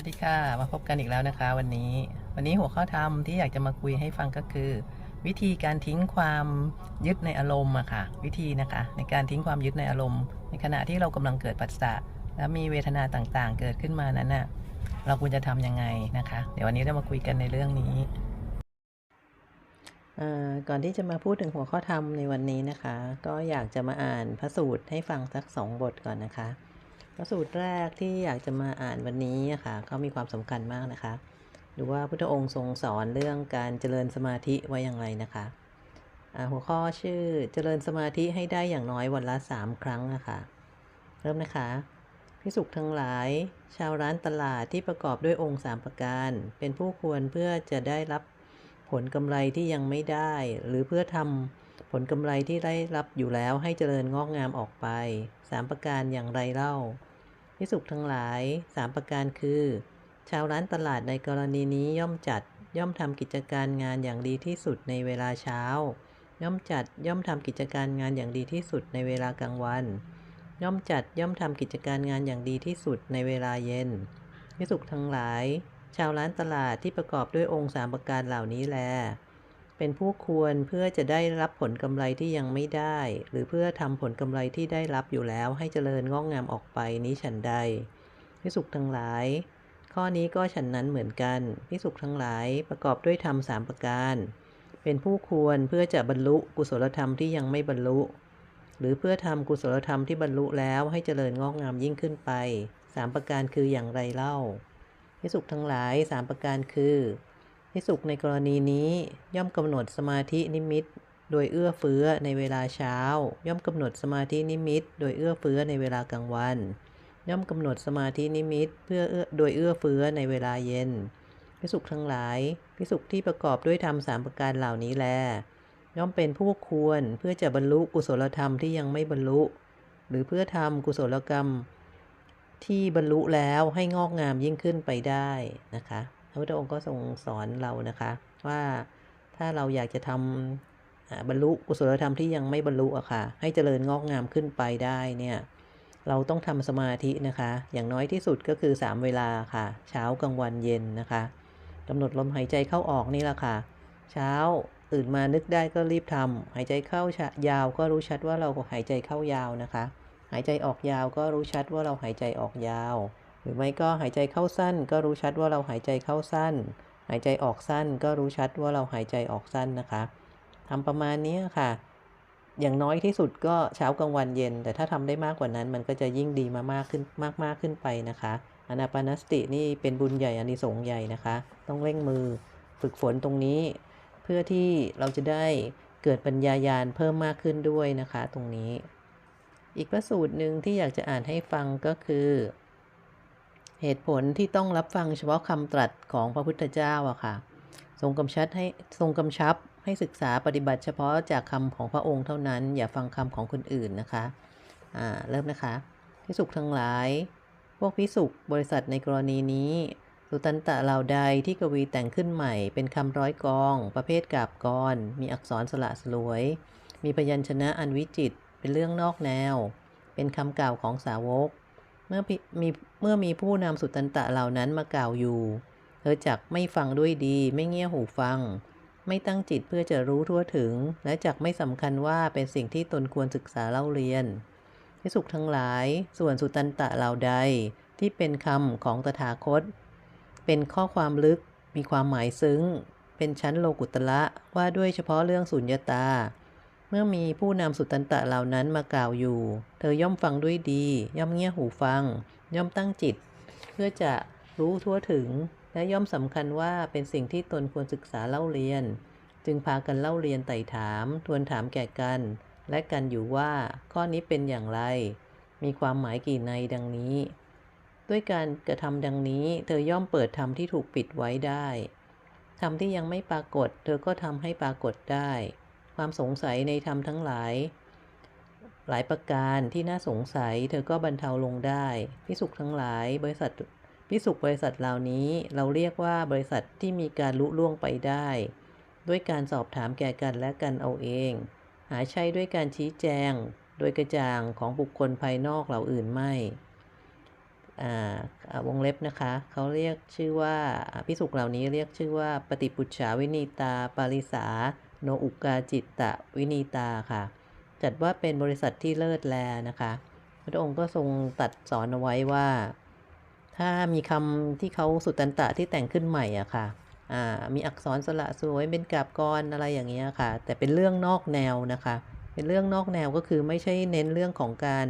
วัสดีค่ะ มาพบกันอีกแล้วนะคะ วันนี้วันนี้หัวข้อธรรมที่อยากจะมาคุยให้ฟังก็คือ วิธีการทิ้งความยึดในอารมณ์อะค่ะ วิธีนะคะ ในการทิ้งความยึดในอารมณ์ ในขณะที่เรากำลังเกิดปัสสะแล้วมีเวทนาต่างๆ เกิดขึ้นมานั้นน่ะเราควรจะทำยังไงนะคะ เดี๋ยววันนี้เรามาคุยกันในเรื่องนี้ก่อนที่จะมาพูดถึงหัวข้อธรรมในวันนี้นะคะ ก็อยากจะมาอ่านพระสูตรให้ฟังสักสองบทก่อนนะคะ พระสูตรแรกที่อยากจะมาอ่านวันนี้อะค่ะก็มีความสำคัญมากนะคะดูว่าพุทธองค์ทรงสอนเรื่องการเจริญสมาธิไว้อย่างไรนะคะหัวข้อชื่อเจริญสมาธิให้ได้อย่างน้อยวันละสามครั้งนะคะเริ่มนะคะพิสุขทั้งหลาย ชาวร้านตลาดที่ประกอบด้วยองค์สามประการ เป็นผู้ควรเพื่อจะได้รับผลกำไรที่ยังไม่ได้ หรือเพื่อทำผลกำไรที่ได้รับอยู่แล้วให้เจริญงอกงามออกไปสามประการอย่างไรเล่า พิสุขทั้งหลายสามประการคือ ชาวร้านตลาดในกรณีนี้ย่อมจัดย่อมทำกิจการงานอย่างดีที่สุดในเวลาเช้า ย่อมจัดย่อมทำกิจการงานอย่างดีที่สุดในเวลากลางวัน ย่อมจัดย่อมทำกิจการงานอย่างดีที่สุดในเวลาเย็นพิสุขทั้งหลาย ชาวร้านตลาดที่ประกอบด้วยองค์สามประการเหล่านี้แล เป็นผู้ควรเพื่อจะได้รับผลกำไรที่ยังไม่ได้ หรือเพื่อทำผลกำไรที่ได้รับอยู่แล้วให้เจริญงอกงามออกไปนี้ฉันใดพิสุขทั้งหลาย ข้อนี้ก็ฉันนั้นเหมือนกันพิสุขทั้งหลายประกอบด้วยธรรมสามประการ เป็นผู้ควรเพื่อจะบรรลุกุศลธรรมที่ยังไม่บรรลุ หรือเพื่อทำกุศลธรรมที่บรรลุแล้วให้เจริญงอกงามยิ่งขึ้นไปสามประการคืออย่างไรเล่าพิสุขทั้งหลายสามประการคือ พิสุขในกรณีนี้ย่อมกำหนดสมาธินิมิต โดยเอื้อเฟื้อในเวลาเช้า ย่อมกำหนดสมาธินิมิต โดยเอื้อเฟื้อในเวลากลางวัน ย่อมกำหนดสมาธินิมิต เพื่อเอื้อโดยเอื้อเฟื้อในเวลาเย็นพิสุขทั้งหลายพิสุขที่ประกอบด้วยธรรมสามประการเหล่านี้แล ย่อมเป็นผู้ควรเพื่อจะบรรลุกุศลธรรมที่ยังไม่บรรลุ หรือเพื่อทำกุศลกรรมที่บรรลุแล้วให้งอกงามยิ่งขึ้นไปได้นะคะ พระพุทธองค์ก็ทรงสอนเรานะคะ ว่าถ้าเราอยากจะทำอ่าบรรลุกุศลธรรมที่ยังไม่บรรลุอะค่ะ ให้เจริญงอกงามขึ้นไปได้เนี่ย เราต้องทำสมาธินะคะ อย่างน้อยที่สุดก็คือ 3 เวลาค่ะ เช้ากลางวันเย็นนะคะกำหนดลมหายใจเข้าออกนี่แหละค่ะ เช้าตื่นมานึกได้ก็รีบทำหายใจเข้ายาวก็รู้ชัดว่าเราหายใจเข้ายาวนะคะ หายใจออกยาวก็รู้ชัดว่าเราหายใจออกยาว หรือไม่ก็หายใจเข้าสั้น ก็รู้ชัดว่าเราหายใจเข้าสั้น หายใจออกสั้น ก็รู้ชัดว่าเราหายใจออกสั้นนะคะทำประมาณนี้ค่ะ อย่างน้อยที่สุดก็เช้ากลางวันเย็น แต่ถ้าทำได้มากกว่านั้น มันก็จะยิ่งดีมามากขึ้นมากมากขึ้นไปนะคะอนาปานสตินี่เป็นบุญใหญ่อานิสงส์ใหญ่นะคะ ต้องเร่งมือฝึกฝนตรงนี้ เพื่อที่เราจะได้เกิดปัญญายาณเพิ่มมากขึ้นด้วยนะคะ ตรงนี้ อีกพระสูตรหนึ่งที่อยากจะอ่านให้ฟังก็คือ เหตุผลที่ต้องรับฟังเฉพาะคำตรัสของพระพุทธเจ้าอะค่ะ ทรงกำชับให้ทรงกำชับให้ศึกษาปฏิบัติเฉพาะจากคำของพระองค์เท่านั้น อย่าฟังคำของคนอื่นนะคะอ่าเริ่มนะคะพิสุขทั้งหลาย พวกพิสุขบริษัทในกรณีนี้สุตันตะเหล่าใดที่กวีแต่งขึ้นใหม่เป็นคำร้อยกอง ประเภทกาบกร มีอักษรสละสลวย มีพยัญชนะอันวิจิตเป็นเรื่องนอกแนว เป็นคำกล่าวของสาวก เมื่อมีเมื่อมีผู้นำสุตตันตะเหล่านั้นมากล่าวอยู่ เธอจักไม่ฟังด้วยดี ไม่เงี่ยหูฟัง ไม่ตั้งจิตเพื่อจะรู้ทั่วถึง และจักไม่สำคัญว่าเป็นสิ่งที่ตนควรศึกษาเล่าเรียนพิสุขทั้งหลาย ส่วนสุตันตะเหล่าใดที่เป็นคำของตถาคต เป็นข้อความลึกมีความหมายซึ้ง เป็นชั้นโลกุตละว่าด้วยเฉพาะเรื่องสุญญตา เมื่อมีผู้นำสุตตันตะเหล่านั้นมากล่าวอยู่ เธอย่อมฟังด้วยดี ย่อมเงี่ยหูฟัง ย่อมตั้งจิต เพื่อจะรู้ทั่วถึง และย่อมสำคัญว่าเป็นสิ่งที่ตนควรศึกษาเล่าเรียน จึงพากันเล่าเรียนไต่ถาม ทวนถามแก่กัน และกันอยู่ว่าข้อนี้เป็นอย่างไร มีความหมายกี่ในดังนี้ ด้วยการกระทำดังนี้ เธอย่อมเปิดธรรมที่ถูกปิดไว้ได้ธรรมที่ยังไม่ปรากฏ เธอก็ทำให้ปรากฏได้ ความสงสัยในธรรมทั้งหลาย หลายประการที่น่าสงสัย เธอก็บรรเทาลงได้พิสุขทั้งหลายบริษัทพิสุขบริษัทเหล่านี้เราเรียกว่าบริษัทที่มีการลุล่วงไปได้ ด้วยการสอบถามแก่กันและกันเอาเอง หาใช่ด้วยการชี้แจง โดยกระจ่างของบุคคลภายนอกเหล่าอื่นไม่อ่าวงเล็บนะคะเขาเรียกชื่อว่าอ่าพิสุกเหล่านี้เรียกชื่อว่าปฏิปุจฉาวินีตา ปาริสา โนอุกาจิตตะวินีตาค่ะ จัดว่าเป็นบริษัทที่เลิศแลนะคะ พระองค์ก็ทรงตัดสอนเอาไว้ว่า ถ้ามีคำที่เขาสุตันตะที่แต่งขึ้นใหม่อะค่ะอ่ามีอักษรสละสวยเป็นกราบกรอะไรอย่างเงี้ยค่ะ แต่เป็นเรื่องนอกแนวนะคะ เป็นเรื่องนอกแนวก็คือไม่ใช่เน้นเรื่องของการ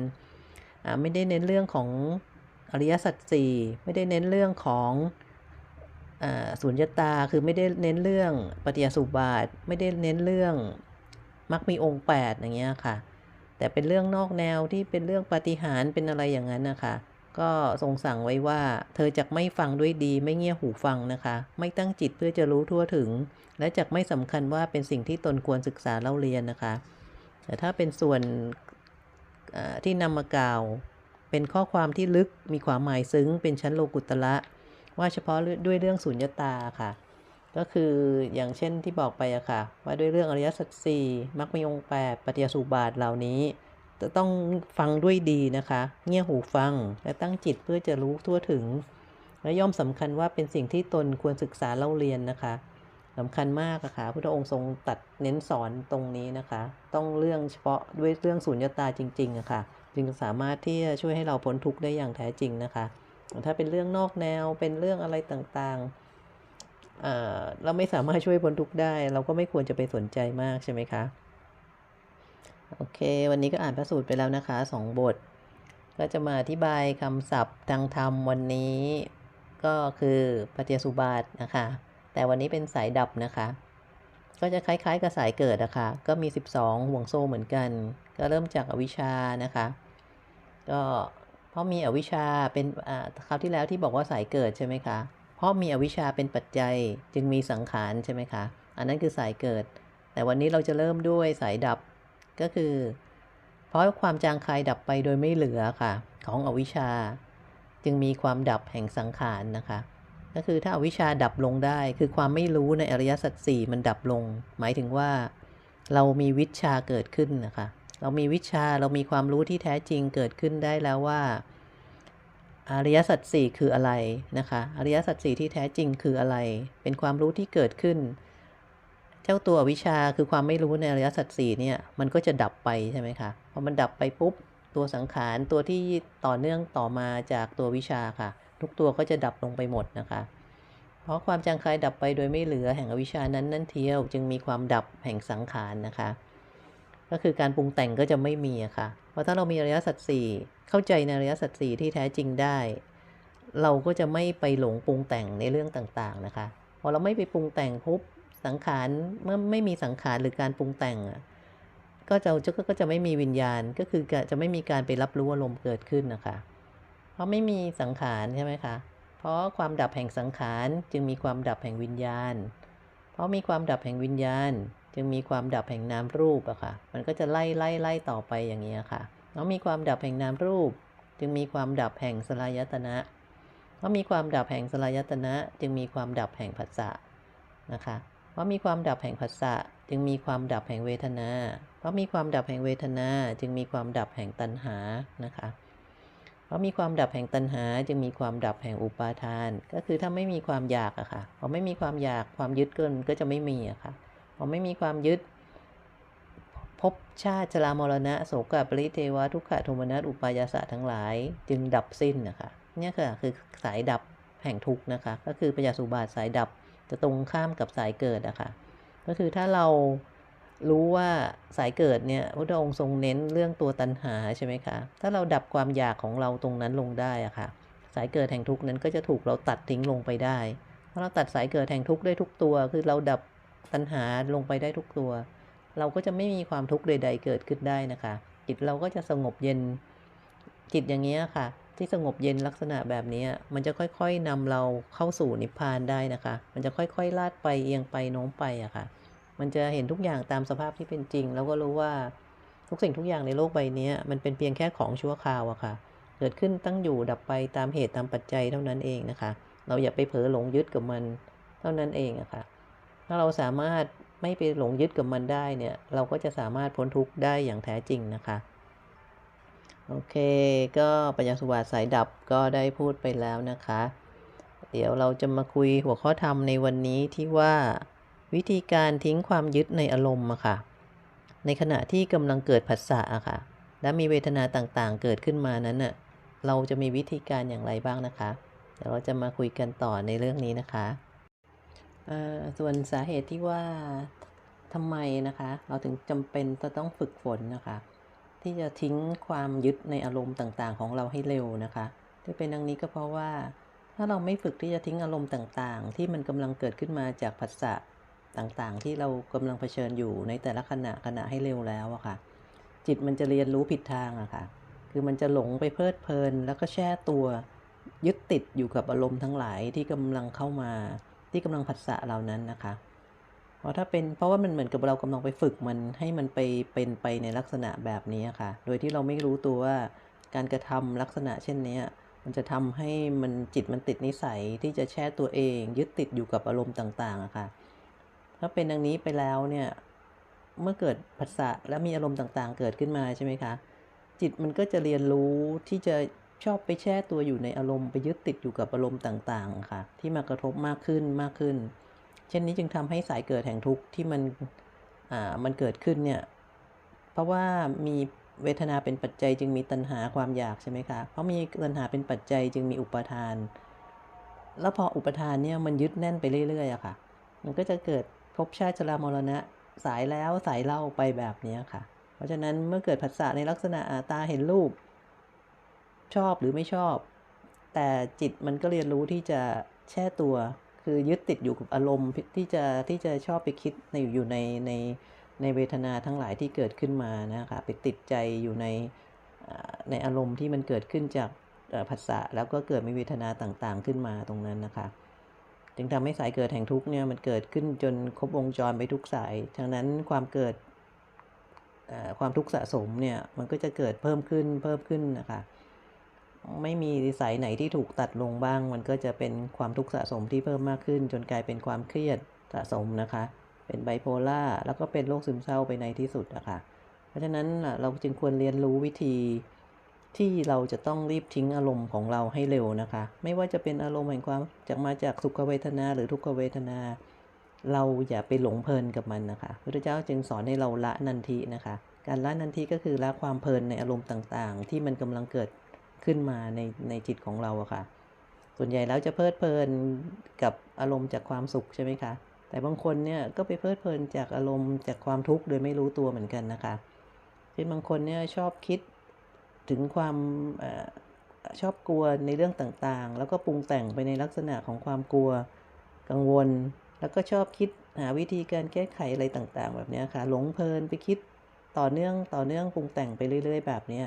อ่าไม่ได้เน้นเรื่องของอริยสัจสี่ไม่ได้เน้นเรื่องของอ สุญญตาคือไม่ได้เน้นเรื่องปฏิยสุบาท ไม่ได้เน้นเรื่องมักมีองค์แปดอย่างเงี้ยค่ะ แต่เป็นเรื่องนอกแนวที่เป็นเรื่องปฏิหารเป็นอะไรอย่างนั้นนะคะก็ทรงสั่งไว้ว่า เธอจะไม่ฟังด้วยดีไม่เงี่ยหูฟังนะคะ ไม่ตั้งจิตเพื่อจะรู้ทั่วถึง และจะไม่สำคัญว่าเป็นสิ่งที่ตนควรศึกษาเล่าเรียนนะคะ แต่ถ้าเป็นส่วนที่นำมากล่าว เป็นข้อความที่ลึกมีความหมายซึ้ง เป็นชั้นโลกุตละ ว่าเฉพาะด้วยเรื่องสุญญตาค่ะ ก็คืออย่างเช่นที่บอกไปอะค่ะ ว่าด้วยเรื่องอริยสัจสี่มักมีองค์แปดปฏิยสุบาทเหล่านี้ จะต้องฟังด้วยดีนะคะ เงี่ยหูฟัง และตั้งจิตเพื่อจะรู้ทั่วถึง และย่อมสำคัญว่าเป็นสิ่งที่ตนควรศึกษาเล่าเรียนนะคะสำคัญมากอะค่ะพระองค์ทรงตัดเน้นสอนตรงนี้นะคะ ต้องเรื่องเฉพาะด้วยเรื่องสุญญตาจริงๆอะค่ะ จึงสามารถที่จะช่วยให้เราพ้นทุกข์ได้อย่างแท้จริงนะคะ ถ้าเป็นเรื่องนอกแนวเป็นเรื่องอะไรต่างๆ เราไม่สามารถช่วยพ้นทุกข์ได้ เราก็ไม่ควรจะไปสนใจมากใช่ไหมคะ โอเค วันนี้ก็อ่านพระสูตรไปแล้วนะคะสองบท ก็จะมาอธิบายคำศัพท์ทางธรรมวันนี้ก็คือปฏิสุบาทนะคะ แต่วันนี้เป็นสายดับนะคะ ก็จะคล้ายๆกับสายเกิดนะคะ ก็มี 12 ห่วงโซ่เหมือนกัน ก็เริ่มจากอวิชานะคะ ก็ ราะมีอวิชชาเป็นคราวที่แล้วที่บอกว่าสายเกิดใช่ไหมคะ เพราะมีอวิชชาเป็นปัจจัยจึงมีสังขารใช่ไหมคะ อันนั้นคือสายเกิด แต่วันนี้เราจะเริ่มด้วยสายดับก็คือ เพราะความจางคายดับไปโดยไม่เหลือค่ะ ของอวิชชา จึงมีความดับแห่งสังขารนะคะ ก็คือถ้าอาวิชชาดับลงได้ คือความไม่รู้ในอริยสัจสี่มันดับลง หมายถึงว่า เรามีวิชาเกิดขึ้นนะคะ เรามีวิชาเรามีความรู้ที่แท้จริงเกิดขึ้นได้แล้วว่า อริยสัจสี่คืออะไรนะคะ อริยสัจสี่ที่แท้จริงคืออะไร เป็นความรู้ที่เกิดขึ้น เจ้าตัววิชาคือความไม่รู้ในอริยสัจสี่เนี่ย มันก็จะดับไปใช่ไหมคะ พอมันดับไปปุ๊บ ตัวสังขารตัวที่ต่อเนื่องต่อมาจากตัววิชาค่ะ ทุกตัวก็จะดับลงไปหมดนะคะ เพราะความจางคลายดับไปโดยไม่เหลือแห่งอวิชานั้นนั่นเทียว จึงมีความดับแห่งสังขารนะคะ ก็คือการปรุงแต่งก็จะไม่มีอะค่ะ เพราะถ้าเรามีอริยสัจสี่เข้าใจในอริยสัจสี่ที่แท้จริงได้ เราก็จะไม่ไปหลงปรุงแต่งในเรื่องต่างๆนะคะ พอเราไม่ไปปรุงแต่งปุ๊บสังขารเมื่อไม่มีสังขารหรือการปรุงแต่งก็จะจะก็จะไม่มีวิญญาณก็คือจะไม่มีการไปรับรู้อารมณ์เกิดขึ้นนะคะ เพราะไม่มีสังขารใช่ไหมคะ เพราะความดับแห่งสังขารจึงมีความดับแห่งวิญญาณ เพราะมีความดับแห่งวิญญาณ จึงมีความดับแห่งนามรูปอะค่ะ มันก็จะไล่ไล่ไล่ต่อไปอย่างนี้ยค่ะแล้วมีความดับแห่งนามรูป จึงมีความดับแห่งสลายตนะเพราะมีความดับแห่งสลายตนะ จึงมีความดับแห่งผัสสะนะคะเพราะมีความดับแห่งผัสสะจึงมีความดับแห่งเวทนา เพราะมีความดับแห่งเวทนา จึงมีความดับแห่งตัณหานะคะ เพราะมีความดับแห่งตัณหา จึงมีความดับแห่งอุปาทาน ก็คือถ้าไม่มีความอยากอะค่ะพอไม่มีความอยากความยึดเกินก็จะไม่มีอะค่ะ พอไม่มีความยึดภพชาติชรามรณะโสกปริเทวะทุกขโทมนัสอุปายาสะทั้งหลาย จึงดับสิ้นนะคะเนี่ยค่ะคือสายดับแห่งทุกนะคะ ก็คือปัญญาสุบาทสายดับจะตรงข้ามกับสายเกิดอะคะก็คือถ้าเรารู้ว่าสายเกิดเนี่ยพระองค์ทรงเน้นเรื่องตัวตัณหาใช่ไหมคะ ถ้าเราดับความอยากของเราตรงนั้นลงได้อะค่ะ สายเกิดแห่งทุกนั้นก็จะถูกเราตัดทิ้งลงไปได้ ถ้าเราตัดสายเกิดแห่งทุกได้ทุกตัว คือเราดับ ตัณหาลงไปได้ทุกตัว เราก็จะไม่มีความทุกข์ใด ๆ เกิดขึ้นได้นะคะ จิตเราก็จะสงบเย็น จิตอย่างเงี้ยค่ะ ที่สงบเย็นลักษณะแบบนี้ มันจะค่อยๆนำเราเข้าสู่นิพพานได้นะคะ มันจะค่อยๆลาดไปเอียงไปโน้มไปอะค่ะ มันจะเห็นทุกอย่างตามสภาพที่เป็นจริง แล้วก็รู้ว่าทุกสิ่งทุกอย่างในโลกใบนี้มันเป็นเพียงแค่ของชั่วคราวอะค่ะ เกิดขึ้นตั้งอยู่ดับไปตามเหตุตามปัจจัยเท่านั้นเองนะคะ เราอย่าไปเผลอหลงยึดกับมันเท่านั้นเองอะค่ะ ถ้าเราสามารถไม่ไปหลงยึดกับมันได้เนี่ย เราก็จะสามารถพ้นทุกข์ได้อย่างแท้จริงนะคะ โอเค ก็ปัญญาสุวาสสายดับก็ได้พูดไปแล้วนะคะ เดี๋ยวเราจะมาคุยหัวข้อธรรมในวันนี้ที่ว่าวิธีการทิ้งความยึดในอารมณ์อะค่ะ ในขณะที่กำลังเกิดผัสสะอะค่ะ และมีเวทนาต่างๆ เกิดขึ้นมานั้นน่ะ เราจะมีวิธีการอย่างไรบ้างนะคะ เดี๋ยวเราจะมาคุยกันต่อในเรื่องนี้นะคะ ส่วนสาเหตุที่ว่าทำไมนะคะ เราถึงจำเป็นจะต้องฝึกฝนนะคะ ที่จะทิ้งความยึดในอารมณ์ต่างๆ ของเราให้เร็วนะคะ ที่เป็นดังนี้ก็เพราะว่า ถ้าเราไม่ฝึกที่จะทิ้งอารมณ์ต่างๆ ที่มันกำลังเกิดขึ้นมาจากผัสสะต่างๆ ที่เรากำลังเผชิญอยู่ในแต่ละขณะขณะให้เร็วแล้วอะค่ะ จิตมันจะเรียนรู้ผิดทางอะค่ะ คือมันจะหลงไปเพลิดเพลิน แล้วก็แช่ตัวยึดติดอยู่กับอารมณ์ทั้งหลายที่กำลังเข้ามา ที่กำลังผัสสะเหล่านั้นนะคะเพราะถ้าเป็นเพราะว่ามันเหมือนกับเรากำลังไปฝึกมันให้มันไปเป็นไปในลักษณะแบบนี้ค่ะ โดยที่เราไม่รู้ตัวว่าการกระทำลักษณะเช่นนี้มันจะทำให้มันจิตมันติดนิสัยที่จะแช่ตัวเอง ยึดติดอยู่กับอารมณ์ต่างๆอะค่ะ ถ้าเป็นดังนี้ไปแล้วเนี่ยเมื่อเกิดผัสสะแล้วมีอารมณ์ต่างๆ เกิดขึ้นมาใช่ไหมคะจิตมันก็จะเรียนรู้ที่จะ ชอบไปแช่ตัวอยู่ในอารมณ์ไปยึดติดอยู่กับอารมณ์ต่างๆ ค่ะ ที่มากระทบมากขึ้นมากขึ้น เช่นนี้จึงทำให้สายเกิดแห่งทุกข์ที่มันอ่ามันเกิดขึ้นเนี่ยเพราะว่ามีเวทนาเป็นปัจจัยจึงมีตัณหาความอยากใช่ไหมคะเพราะมีตัณหาเป็นปัจจัยจึงมีอุปทาน แล้วพออุปทานเนี่ยมันยึดแน่นไปเรื่อยๆอะค่ะ มันก็จะเกิดภพชาติชรามรณะสายแล้วสายเล่าไปแบบนี้ค่ะ เพราะฉะนั้นเมื่อเกิดผัสสะในลักษณะตาเห็นรูป ชอบหรือไม่ชอบ แต่จิตมันก็เรียนรู้ที่จะแช่ตัว คือยึดติดอยู่กับอารมณ์ที่จะที่จะชอบไปคิดในอยู่ในในในเวทนาทั้งหลายที่เกิดขึ้นมานะคะไปติดใจอยู่ในในอารมณ์ที่มันเกิดขึ้นจากผัสสะแล้วก็เกิดมีเวทนาต่างๆ ขึ้นมาตรงนั้นนะคะ จึงทำให้สายเกิดแห่งทุกเนี่ยมันเกิดขึ้นจนครบวงจรไปทุกสายฉะนั้นความเกิดความทุกข์สะสมเนี่ยมันก็จะเกิดเพิ่มขึ้นเพิ่มขึ้นนะคะ ไม่มีสายไหนที่ถูกตัดลงบ้าง มันก็จะเป็นความทุกข์สะสมที่เพิ่มมากขึ้น จนกลายเป็นความเครียดสะสมนะคะ เป็นไบโพล่าแล้วก็เป็นโรคซึมเศร้าไปในที่สุดนะคะเพราะฉะนั้นเราจึงควรเรียนรู้วิธีที่เราจะต้องรีบทิ้งอารมณ์ของเราให้เร็วนะคะ ไม่ว่าจะเป็นอารมณ์แห่งความจากมาจากสุขเวทนาหรือทุกขเวทนา เราอย่าไปหลงเพลินกับมันนะคะพระเจ้าจึงสอนให้เราละนันทินะคะ การละนันทิก็คือละความเพลินในอารมณ์ต่างๆ ที่มันกำลังเกิด ขึ้นมาในในจิตของเราอะค่ะ ส่วนใหญ่แล้วจะเพลิดเพลินกับอารมณ์จากความสุขใช่ไหมคะ แต่บางคนเนี่ยก็ไปเพลิดเพลินจากอารมณ์จากความทุกข์โดยไม่รู้ตัวเหมือนกันนะคะเช่นบางคนเนี่ยชอบคิดถึงความอชอบกลัวในเรื่องต่างๆ แล้วก็ปรุงแต่งไปในลักษณะของความกลัวกังวล แล้วก็ชอบคิดหาวิธีการแก้ไขอะไรต่างๆ แบบนี้ค่ะ หลงเพลินไปคิดต่อเนื่องต่อเนื่องปรุงแต่งไปเรื่อย ๆ แบบนี้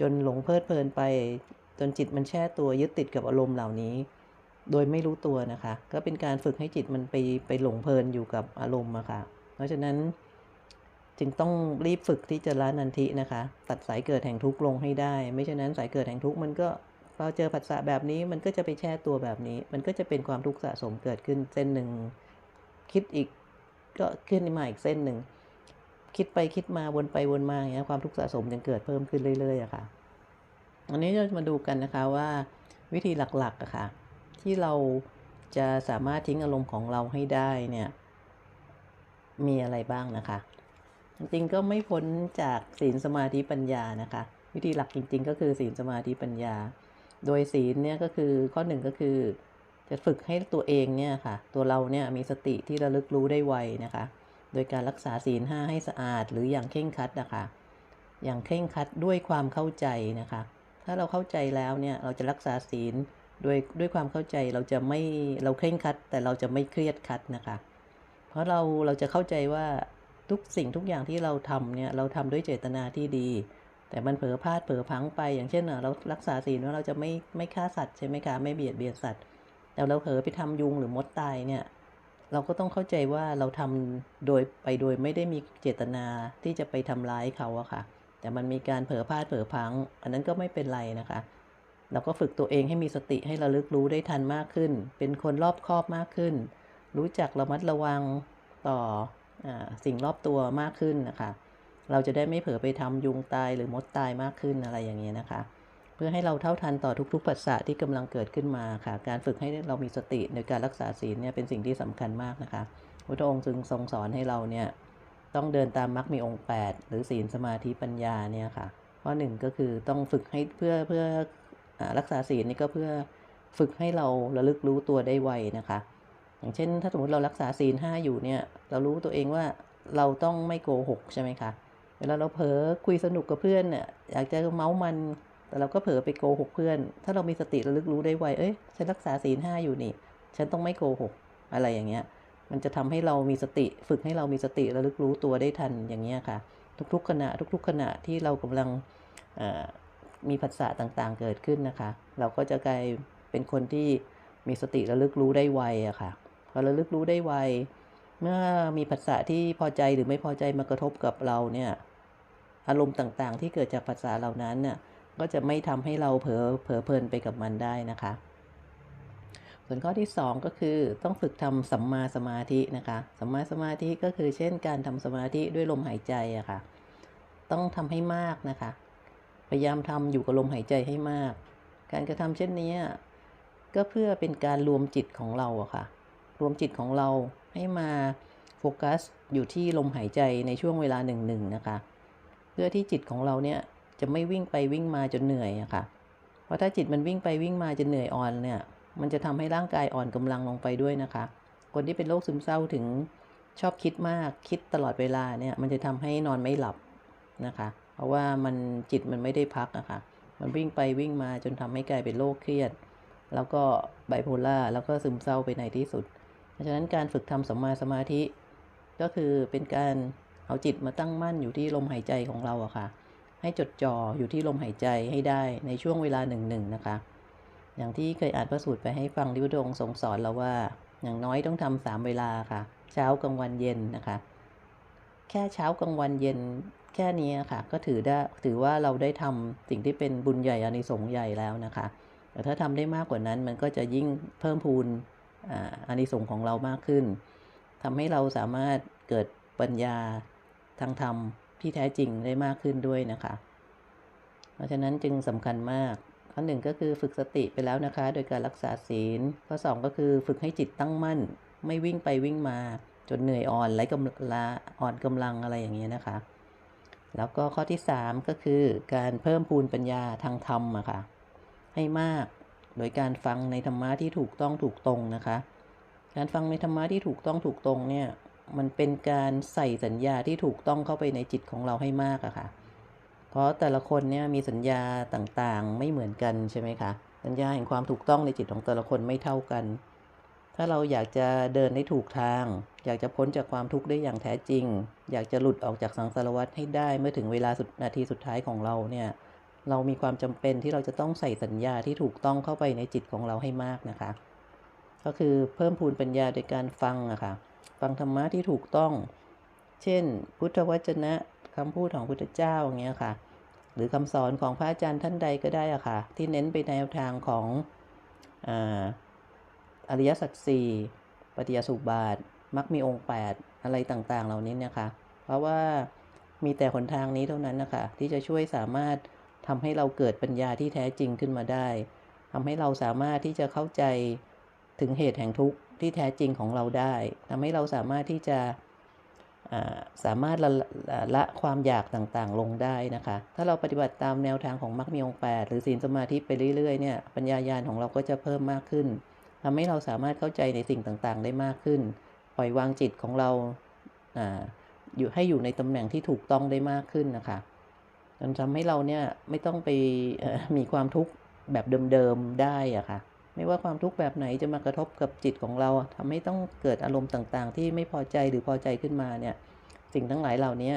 จนหลงเพลิดเพลินไป จนจิตมันแช่ตัวยึดติดกับอารมณ์เหล่านี้ โดยไม่รู้ตัวนะคะ ก็เป็นการฝึกให้จิตมันไปไปหลงเพลินอยู่กับอารมณ์อะค่ะ เพราะฉะนั้นจึงต้องรีบฝึกที่จะละนันทินะคะ ตัดสายเกิดแห่งทุกข์ลงให้ได้ ไม่ฉะนั้นสายเกิดแห่งทุกข์มันก็พอเจอผัสสะแบบนี้มันก็จะไปแช่ตัวแบบนี้ มันก็จะเป็นความทุกข์สะสมเกิดขึ้นเส้นหนึ่งคิดอีกก็ขึ้นมาอีกเส้นหนึ่ง คิดไปคิดมาวนไปวนมาอย่างเงี้ความทุกข์สะสมยังเกิดเพิ่มขึ้นเรื่อยๆอะค่ะอันนี้เราจะมาดูกันนะคะว่าวิธีหลักๆอะค่ะ ที่เราจะสามารถทิ้งอารมณ์ของเราให้ได้เนี่ยมีอะไรบ้างนะคะ จริงๆก็ไม่พ้นจากศีลสมาธิปัญญานะคะ วิธีหลักจริง ๆ ก็คือศีลสมาธิปัญญา โดยศีลเนี่ยก็คือข้อหนึ่งก็คือจะฝึกให้ตัวเองเนี่ยค่ะ ตัวเราเนี่ยมีสติที่ระลึกรู้ได้ไวนะคะ โดยการรักษาศีลห้าให้สะอาด หรืออย่างเคร่งครัดนะคะ อย่างเคร่งครัดด้วยความเข้าใจนะคะ ถ้าเราเข้าใจแล้วเนี่ยเราจะรักษาศีลด้วยด้วยความเข้าใจเราจะไม่เราเคร่งครัด แต่เราจะไม่เครียดครัดนะคะ เพราะเราเราจะเข้าใจว่าทุกสิ่งทุกอย่างที่เราทำเนี่ยเราทำด้วยเจตนาที่ดี แต่มันเผลอพลาดเผลอพังไป อย่างเช่นเรารักษาศีลว่าเราจะไม่ไม่ฆ่าสัตว์ใช่ไหมคะไม่เบียดเบียนสัตว์ แต่เราเผลอไปทำยุงหรือมดตายเนี่ย เราก็ต้องเข้าใจว่าเราทำโดยไปโดยไม่ได้มีเจตนาที่จะไปทำร้ายเขาอะค่ะ แต่มันมีการเผลอพลาดเผลอพัง อันนั้นก็ไม่เป็นไรนะคะ เราก็ฝึกตัวเองให้มีสติให้ระลึกรู้ได้ทันมากขึ้น เป็นคนรอบคอบมากขึ้น รู้จักระมัดระวังต่ออสิ่งรอบตัวมากขึ้นนะคะ เราจะได้ไม่เผลอไปทำยุงตายหรือมดตายมากขึ้นอะไรอย่างเงี้ยนะคะ เพื่อให้เราเท่าทันต่อทุกๆปัสสะที่กำลังเกิดขึ้นมาค่ะ การฝึกให้เรามีสติในการรักษาศีลเนี่ยเป็นสิ่งที่สำคัญมากนะคะพระองค์จึงทรงสอนให้เราเนี่ยต้องเดินตามมรรคมีองค์ 8 หรือศีลสมาธิปัญญาเนี่ยค่ะข้อหนึ่งก็คือต้องฝึกให้เพื่อเพื่อรักษาศีลนี่ก็เพื่อฝึกให้เราระลึกรู้ตัวได้ไวนะคะ อย่างเช่น ถ้าสมมติเรารักษาศีลห้าอยู่เนี่ยเรารู้ตัวเองว่าเราต้องไม่โกหกใช่ไหมคะเวลาเราเผลอคุยสนุกกับเพื่อนเนี่ยอยากจะเมาส์มัน แต่เราก็เผลอไปโกหกเพื่อน ถ้าเรามีสติระลึกรู้ได้ไว เอ้ย ฉันรักษาศีลห้าอยู่นี่ ฉันต้องไม่โกหก อะไรอย่างเงี้ย มันจะทำให้เรามีสติ ฝึกให้เรามีสติระลึกรู้ตัวได้ทัน อย่างเงี้ยค่ะ ทุกๆขณะ ทุก ๆ ขณะที่เรากำลังมีภาษาต่างๆ เกิดขึ้นนะคะ เราก็จะกลายเป็นคนที่มีสติระลึกรู้ได้ไวอะค่ะ พอระลึกรู้ได้ไว เมื่อมีภาษาที่พอใจหรือไม่พอใจมากระทบกับเราเนี่ย อารมณ์ต่างๆ ที่เกิดจากภาษาเหล่านั้นน่ะ ก็จะไม่ทำให้เราเผลอเผลอเพลินไปกับมันได้นะคะ ส่วนข้อที่ 2 ก็คือต้องฝึกทำสัมมาสมาธินะคะสัมมาสมาธิก็คือเช่นการทำสมาธิด้วยลมหายใจอะค่ะ ต้องทำให้มากนะคะ พยายามทำอยู่กับลมหายใจให้มาก การกระทำเช่นนี้ก็เพื่อเป็นการรวมจิตของเราอะค่ะ รวมจิตของเราให้มาโฟกัสอยู่ที่ลมหายใจในช่วงเวลาหนึ่งหนึ่งนะคะ เพื่อที่จิตของเราเนี่ย จะไม่วิ่งไปวิ่งมาจนเหนื่อยอะค่ะ เพราะถ้าจิตมันวิ่งไปวิ่งมาจนเหนื่อยอ่อนเนี่ย มันจะทำให้ร่างกายอ่อนกำลังลงไปด้วยนะคะ คนที่เป็นโรคซึมเศร้าถึงชอบคิดมากคิดตลอดเวลาเนี่ย มันจะทำให้นอนไม่หลับนะคะ เพราะว่ามันจิตมันไม่ได้พักอะคะ่ะ มันวิ่งไปวิ่งมาจนทำให้กลายเป็นโรคเครียด แล้วก็ไบโพล่าแล้วก็ซึมเศร้าไปในที่สุด เพราะฉะนั้นการฝึกทำสัมมาสมาธิ ก็คือเป็นการเอาจิตมาตั้งมั่นอยู่ที่ลมหายใจของเราอะค่ะ ให้จดจ่ออยู่ที่ลมหายใจให้ได้ในช่วงเวลาหนึ่งหนึ่งนะคะ อย่างที่เคยอ่านพระสูตรไปให้ฟังที่พระองทรงสอนเราว่า อย่างน้อยต้องทำสามเวลาค่ะ เช้ากลางวันเย็นนะคะ แค่เช้ากลางวันเย็นแค่นี้ค่ะ ก็ถือได้ถือว่าเราได้ทำสิ่งที่เป็นบุญใหญ่อานิสงส์ใหญ่แล้วนะคะ แต่ถ้าทำได้มากกว่านั้นมันก็จะยิ่งเพิ่มพูนอานิสงส์ของเรามากขึ้นทำให้เราสามารถเกิดปัญญาทางธรรม ที่แท้จริงได้มากขึ้นด้วยนะคะ เพราะฉะนั้นจึงสำคัญมากข้อหนึ่งก็คือฝึกสติไปแล้วนะคะ โดยการรักษาศีล ข้อสองก็คือฝึกให้จิตตั้งมั่น ไม่วิ่งไปวิ่งมา จนเหนื่อยอ่อนไร้กำลังอ่อนกำลังอะไรอย่างเงี้ยนะคะ แล้วก็ข้อที่สามก็คือการเพิ่มพูนปัญญาทางธรรมอะคะ่ะให้มากโดยการฟังในธรรมะที่ถูกต้องถูกตรงนะคะ การฟังในธรรมะที่ถูกต้องถูกตรงเนี่ย มันเป็นการใส่สัญญาที่ถูกต้องเข้าไปในจิตของเราให้มากอะค่ะ เพราะแต่ละคนเนี่ยมีสัญญาต่างๆไม่เหมือนกันใช่ไหมคะ สัญญาแห่งความถูกต้องในจิตของแต่ละคนไม่เท่ากัน ถ้าเราอยากจะเดินในถูกทาง อยากจะพ้นจากความทุกข์ได้อย่างแท้จริง อยากจะหลุดออกจากสังสารวัฏให้ได้เมื่อถึงเวลาสุดนาทีสุดท้ายของเราเนี่ย เรามีความจำเป็นที่เราจะต้องใส่สัญญาที่ถูกต้องเข้าไปในจิตของเราให้มากนะคะ ก็คือเพิ่มพูนปัญญาโดยการฟังอะคะ่ะ ฟังธรรมะที่ถูกต้อง เช่น พุทธวจนะคำพูดของพุทธเจ้าอย่างเงี้ยค่ะ หรือคำสอนของพระอาจารย์ท่านใดก็ได้อะค่ะ ที่เน้นไปในแนวทางของอริยสัจสี่ปฏิยสุบาทมักมีองค์ 8 อะไรต่างๆ เหล่านี้นะคะ เพราะว่ามีแต่หนทางนี้เท่านั้นนะคะที่จะช่วยสามารถทำให้เราเกิดปัญญาที่แท้จริงขึ้นมาได้ทำให้เราสามารถที่จะเข้าใจ ถึงเหตุแห่งทุกข์ที่แท้จริงของเราได้ทำให้เราสามารถที่จะสามารถละละความอยากต่างๆ ลงได้นะคะ ถ้าเราปฏิบัติตามแนวทางของมรรคมีองค์8หรือศีลสมาธิไปเรื่อยๆเนี่ยปัญญายาณของเราก็จะเพิ่มมากขึ้นทำให้เราสามารถเข้าใจในสิ่งต่างๆ ได้มากขึ้น ปล่อยวางจิตของเราอยู่ให้อยู่ในตำแหน่งที่ถูกต้องได้มากขึ้นนะคะจนทำให้เราเนี่ยไม่ต้องไปมีความทุกข์แบบเดิมๆได้อะคะ่ะ ไม่ว่าความทุกข์แบบไหนจะมากระทบกับจิตของเราทำให้ต้องเกิดอารมณ์ต่างๆ ที่ไม่พอใจหรือพอใจขึ้นมาเนี่ย สิ่งทั้งหลายเหล่านี้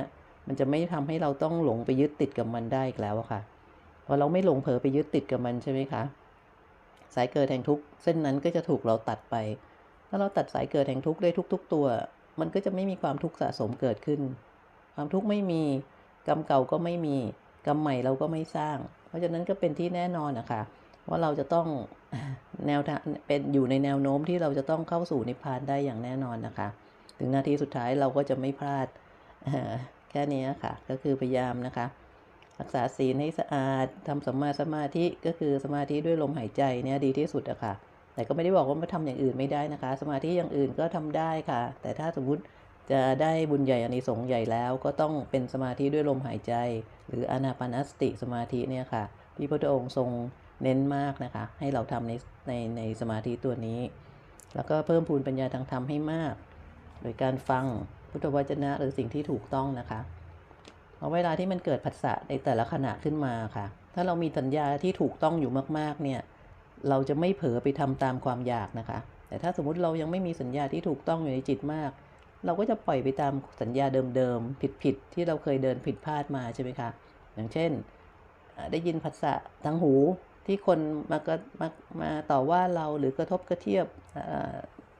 มันจะไม่ทำให้เราต้องหลงไปยึดติดกับมันได้อีกแล้วค่ะพอเราไม่หลงเผลอไปยึดติดกับมันใช่ไหมคะ สายเกิดแห่งทุกข์เส้นนั้นก็จะถูกเราตัดไป ถ้าเราตัดสายเกิดแห่งทุกข์ได้ทุก ๆ ตัว มันก็จะไม่มีความทุกข์สะสมเกิดขึ้น ความทุกข์ไม่มีกรรมเก่าก็ไม่มีกรรมใหม่เราก็ไม่สร้าง เพราะฉะนั้นก็เป็นที่แน่นอนนะคะว่าเราจะต้อง แนวทางเป็นอยู่ในแนวโน้มที่เราจะต้องเข้าสู่นิพพานได้อย่างแน่นอนนะคะ ถึงนาทีสุดท้ายเราก็จะไม่พลาดแค่นี้ค่ะ ก็คือพยายามนะคะ รักษาศีลให้สะอาดทำสมมาสมาธิก็คือสมาธิด้วยลมหายใจเนี่ยดีที่สุดอะค่ะ แต่ก็ไม่ได้บอกว่ามาทำอย่างอื่นไม่ได้นะคะ สมาธิอย่างอื่นก็ทำได้ค่ะ แต่ถ้าสมมุติจะได้บุญใหญ่อานิสงส์ใหญ่แล้ว ก็ต้องเป็นสมาธิด้วยลมหายใจ หรืออานาปานสติสมาธิเนี่ยค่ะ ที่พระองค์ทรง เน้นมากนะคะ ให้เราทำในในในสมาธิตัวนี้ แล้วก็เพิ่มพูนปัญญาทางธรรมให้มาก โดยการฟังพุทธวจนะหรือสิ่งที่ถูกต้องนะคะเอาเวลาที่มันเกิดผัสสะในแต่ละขณะขึ้นมาค่ะ ถ้าเรามีสัญญาที่ถูกต้องอยู่มากๆเนี่ย เราจะไม่เผลอไปทำตามความอยากนะคะ แต่ถ้าสมมุติเรายังไม่มีสัญญาที่ถูกต้องอยู่ในจิตมาก เราก็จะปล่อยไปตามสัญญาเดิมๆผิดๆที่เราเคยเดินผิดพลาดมาใช่ไหมคะ อย่างเช่น ได้ยินผัสสะทางหู ที่คนมาก็มามาต่อว่าเราหรือกระทบกระเทียบ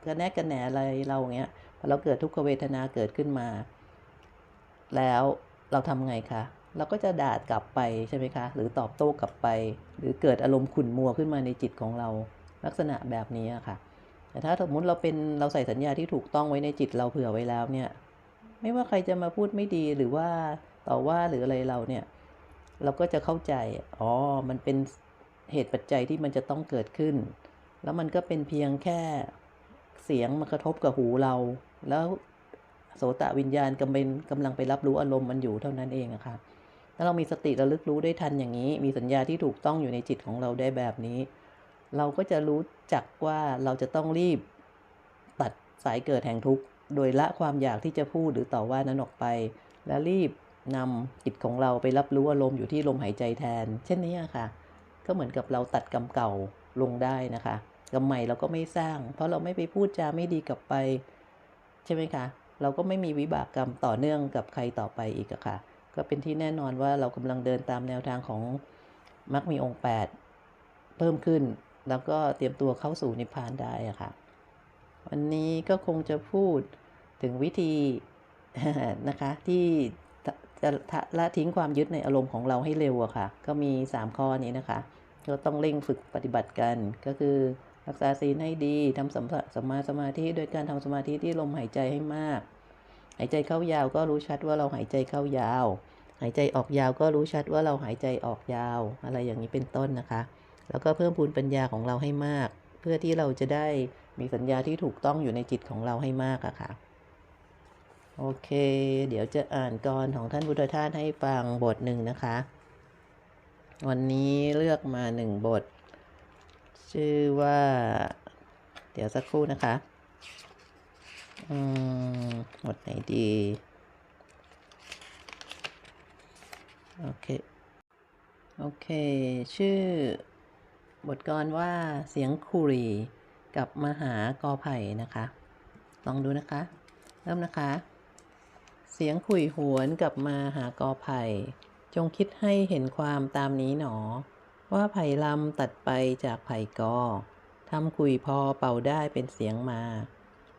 กระแนกกระแหนอะไรเราอย่างเงี้ยพอเราเกิดทุกขเวทนาเกิดขึ้นมา แล้วเราทำไงคะเราก็จะด่ากลับไปใช่ไหมคะ หรือตอบโต้กลับไป หรือเกิดอารมณ์ขุ่นมัวขึ้นมาในจิตของเราลักษณะแบบนี้ค่ะ แต่ถ้าสมมติเราเป็นเราใส่สัญญาที่ถูกต้องไว้ในจิตเราเผื่อไว้แล้วเนี่ย ไม่ว่าใครจะมาพูดไม่ดีหรือว่าต่อว่าหรืออะไรเราเนี่ย เราก็จะเข้าใจ อ๋อ มันเป็น เหตุปัจจัยที่มันจะต้องเกิดขึ้น แล้วมันก็เป็นเพียงแค่เสียงมากระทบกับหูเรา แล้วโสตะวิญญาณกำลังกำลังไปรับรู้อารมณ์มันอยู่เท่านั้นเองอะค่ะถ้าเรามีสติระลึกรู้ได้ทันอย่างนี้ มีสัญญาที่ถูกต้องอยู่ในจิตของเราได้แบบนี้ เราก็จะรู้จักว่าเราจะต้องรีบตัดสายเกิดแห่งทุกข์ โดยละความอยากที่จะพูดหรือต่อว่านั้นออกไป และรีบนำจิตของเราไปรับรู้อารมณ์อยู่ที่ลมหายใจแทน เช่นนี้อะค่ะ ก็เหมือนกับเราตัดกรรมเก่าลงได้นะคะกรรมใหม่เราก็ไม่สร้าง เพราะเราไม่ไปพูดจาไม่ดีกลับไป ใช่ไหมคะ เราก็ไม่มีวิบากกรรมต่อเนื่องกับใครต่อไปอีกอะค่ะ ก็เป็นที่แน่นอนว่าเรากำลังเดินตามแนวทางของมรรคมีองค์ 8 เพิ่มขึ้น แล้วก็เตรียมตัวเข้าสู่นิพพานได้อะค่ะ วันนี้ก็คงจะพูดถึงวิธีนะคะที่จะจะละทิ้งความยึดในอารมณ์ของเราให้เร็วอะค่ะ ก็มี 3 ข้อนี้นะคะ ก็ต้องเร่งฝึกปฏิบัติกัน ก็คือรักษาศีลให้ดีทำสัมภสัมมาสมาธิโดยการทำสมาธิที่ลมหายใจให้มาก หายใจเข้ายาวก็รู้ชัดว่าเราหายใจเข้ายาว หายใจออกยาวก็รู้ชัดว่าเราหายใจออกยาว อะไรอย่างนี้เป็นต้นนะคะ แล้วก็เพิ่มพูนปัญญาของเราให้มาก เพื่อที่เราจะได้มีสัญญาที่ถูกต้องอยู่ในจิตของเราให้มากอะค่ะโอเค เดี๋ยวจะอ่านกรของท่านพุทธทาสให้ฟังบทหนึ่งนะคะ วันนี้เลือกมาหนึ่งบท ชื่อว่า เดี๋ยวสักครู่นะคะ อืมบทไหนดี โอเค โอเค ชื่อบทกรว่าเสียงคุรีกับมหากอไผ่นะคะ ลองดูนะคะ เริ่มนะคะ เสียงขุยหวนกับมาหากอไผ่ จงคิดให้เห็นความตามนี้หนอ ว่าไผ่ลำตัดไปจากไผ่กอทำขุยพอเป่าได้เป็นเสียงมา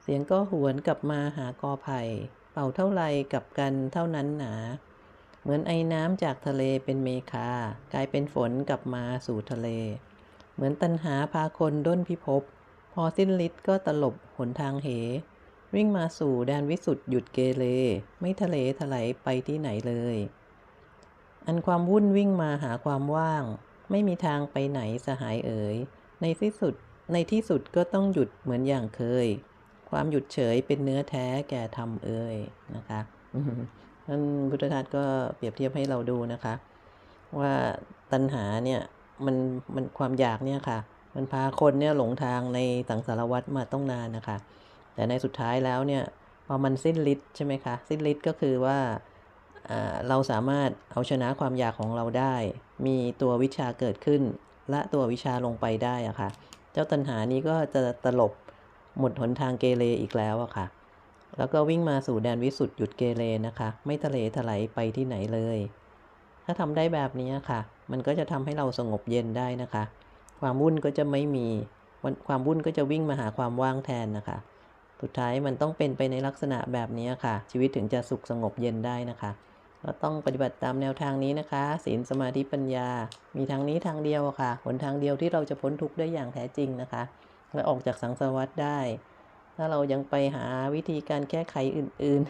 เสียงก็หวนกลับมาหากอไผ่ เป่าเท่าไรกับกันเท่านั้นหนา เหมือนไอ้น้ำจากทะเลเป็นเมฆากลายเป็นฝนกลับมาสู่ทะเล เหมือนตันหาพาคนด้นพิภพ พอสิ้นฤทธิ์ก็ตลบหนทางเห วิ่งมาสู่แดนวิสุทธ์หยุดเกเร ไม่ทะเลถลายไปที่ไหนเลย อันความวุ่นวิ่งมาหาความว่าง ไม่มีทางไปไหนสหายเอ๋ย ในที่สุด ในที่สุดก็ต้องหยุดเหมือนอย่างเคย ความหยุดเฉยเป็นเนื้อแท้แก่ธรรมเอ่ยนะคะท่านพุทธทาสก็เปรียบเทียบให้เราดูนะคะ ว่าตัณหาเนี่ยมันมันความอยากเนี่ยค่ะ มันพาคนเนี่ยหลงทางในสังสารวัฏมาต้องนานนะคะ แต่ในสุดท้ายแล้วเนี่ยพอมันสิ้นฤทธิ์ใช่ไหมคะ สิ้นฤทธิ์ก็คือว่า เราสามารถเอาชนะความอยากของเราได้ มีตัววิชาเกิดขึ้น ละตัววิชาลงไปได้อะค่ะ เจ้าตัณหานี้ก็จะตลบหมดหนทางเกเรอีกแล้วอะค่ะ แล้วก็วิ่งมาสู่แดนวิสุทธ์หยุดเกเรนะคะ ไม่ทะเลถลายไปที่ไหนเลย ถ้าทำได้แบบนี้ค่ะ มันก็จะทำให้เราสงบเย็นได้นะคะ ความวุ่นก็จะไม่มี ความวุ่นก็จะวิ่งมาหาความว่างแทนนะคะสุดท้ายมันต้องเป็นไปในลักษณะแบบนี้ค่ะ ชีวิตถึงจะสุขสงบเย็นได้นะคะ เราต้องปฏิบัติตามแนวทางนี้นะคะศีลสมาธิปัญญา มีทางนี้ทางเดียวค่ะหนทางเดียวที่เราจะพ้นทุกข์ได้อย่างแท้จริงนะคะ และออกจากสังสารวัฏได้ ถ้าเรายังไปหาวิธีการแก้ไขอื่น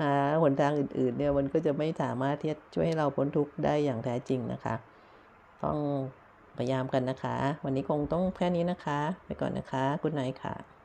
หาหนทางอื่น ๆ เนี่ยมันก็จะไม่สามารถที่จะช่วยให้เราพ้นทุกข์ได้อย่างแท้จริงนะคะ ต้องพยายามกันนะคะ วันนี้คงต้องแค่นี้นะคะ ไปก่อนนะคะคุณนายค่ะ